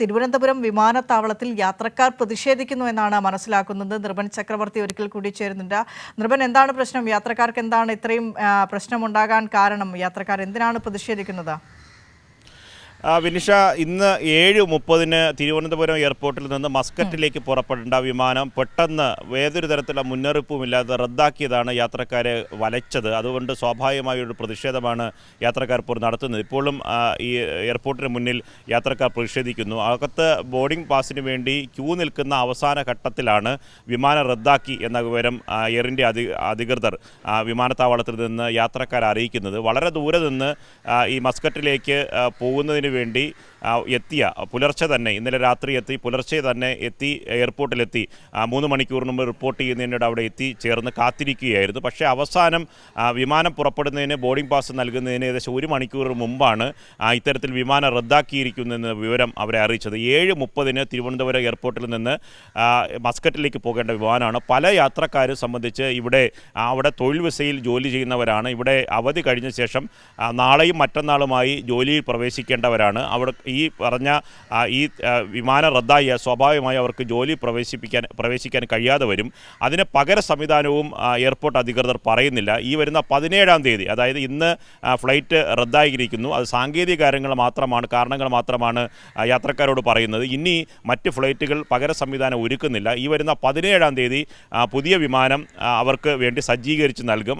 തിരുവനന്തപുരം വിമാനത്താവളത്തിൽ യാത്രക്കാർ പ്രതിഷേധിക്കുന്നു എന്നാണ് മനസ്സിലാക്കുന്നത്. നൃപൻ ചക്രവർത്തി ഒരിക്കൽ കൂടി ചേരുന്നുണ്ട്. നൃപൻ എന്താണ് പ്രശ്നം? യാത്രക്കാർക്ക് എന്താണ് ഇത്രയും പ്രശ്നമുണ്ടാകാൻ കാരണം? യാത്രക്കാർ എന്തിനാണ് പ്രതിഷേധിക്കുന്നത്? വിനിഷ ഇന്ന് ഏഴ് മുപ്പതിന് തിരുവനന്തപുരം എയർപോർട്ടിൽ നിന്ന് മസ്കറ്റിലേക്ക് പുറപ്പെടേണ്ട വിമാനം പെട്ടെന്ന് ഏതൊരു തരത്തിലുള്ള മുന്നറിയിപ്പുമില്ലാതെ റദ്ദാക്കിയതാണ് യാത്രക്കാരെ വലച്ചത്. അതുകൊണ്ട് സ്വാഭാവികമായ ഒരു പ്രതിഷേധമാണ് യാത്രക്കാർ ഇപ്പോൾ നടത്തുന്നത്. ഇപ്പോഴും ഈ എയർപോർട്ടിന് മുന്നിൽ യാത്രക്കാർ പ്രതിഷേധിക്കുന്നു. അകത്ത് ബോർഡിംഗ് പാസിന് വേണ്ടി ക്യൂ നിൽക്കുന്ന അവസാന ഘട്ടത്തിലാണ് വിമാനം റദ്ദാക്കി എന്ന വിവരം എയർ ഇന്ത്യ അധി അധികൃതർ വിമാനത്താവളത്തിൽ നിന്ന് യാത്രക്കാരെ അറിയിക്കുന്നത്. വളരെ ദൂരെ നിന്ന് ഈ മസ്കറ്റിലേക്ക് പോകുന്നതിന് വേണ്ടി എത്തിയ പുലർച്ചെ തന്നെ ഇന്നലെ രാത്രി എത്തി പുലർച്ചെ തന്നെ എത്തി എയർപോർട്ടിലെത്തി മൂന്ന് മണിക്കൂറിന് മുമ്പ് റിപ്പോർട്ട് ചെയ്യുന്നതിനിടെ അവിടെ എത്തി ചേർന്ന് കാത്തിരിക്കുകയായിരുന്നു. പക്ഷേ അവസാനം വിമാനം പുറപ്പെടുന്നതിന് ബോർഡിംഗ് പാസ് നൽകുന്നതിന് ഏകദേശം ഒരു മണിക്കൂർ മുമ്പാണ് ഇത്തരത്തിൽ വിമാനം റദ്ദാക്കിയിരിക്കുന്നെന്ന വിവരം അവരെ അറിയിച്ചത്. ഏഴ് മുപ്പതിന് തിരുവനന്തപുരം എയർപോർട്ടിൽ നിന്ന് മസ്കറ്റിലേക്ക് പോകേണ്ട വിമാനമാണ്. പല യാത്രക്കാരെ സംബന്ധിച്ച് ഇവിടെ അവിടെ തൊഴിൽ വിസയിൽ ജോലി ചെയ്യുന്നവരാണ്. ഇവിടെ അവധി കഴിഞ്ഞ ശേഷം നാളെയും മറ്റന്നാളുമായി ജോലിയിൽ പ്രവേശിക്കേണ്ടവരാണ്. അവിടെ ഈ പറഞ്ഞ ഈ വിമാനം റദ്ദായ സ്വാഭാവികമായി അവർക്ക് ജോലി പ്രവേശിപ്പിക്കാൻ പ്രവേശിക്കാൻ കഴിയാതെ വരും. അതിന് പകര സംവിധാനവും എയർപോർട്ട് അധികൃതർ പറയുന്നില്ല. ഈ വരുന്ന പതിനേഴാം തീയതി അതായത് ഇന്ന് ഫ്ലൈറ്റ് റദ്ദായിരിക്കുന്നു. അത് സാങ്കേതിക കാര്യങ്ങൾ മാത്രമാണ് കാരണങ്ങൾ മാത്രമാണ് യാത്രക്കാരോട് പറയുന്നത്. ഇനി മറ്റ് ഫ്ലൈറ്റുകൾ പകര സംവിധാനം ഒരുക്കുന്നില്ല. ഈ വരുന്ന പതിനേഴാം തീയതി പുതിയ വിമാനം അവർക്ക് വേണ്ടി സജ്ജീകരിച്ച് നൽകും.